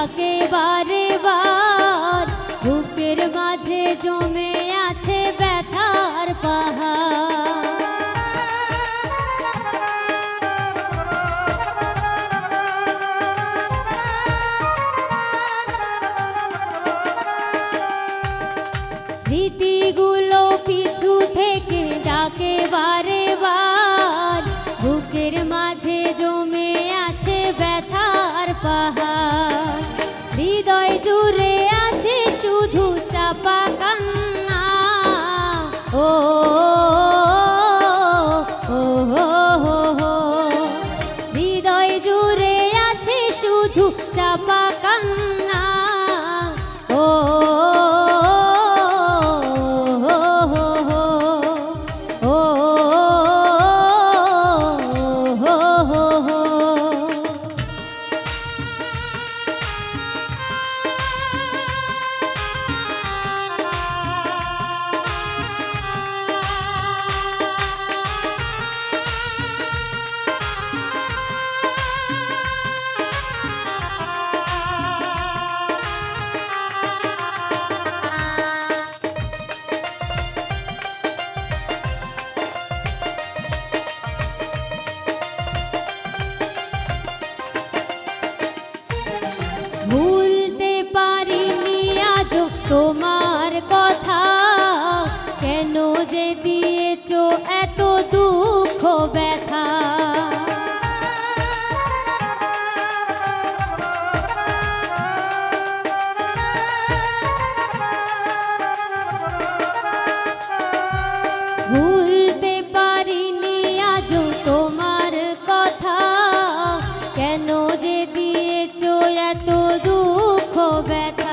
একেবারে শুধু চাপা কান্না দিয়েছ এত দুঃখ ব্যথা?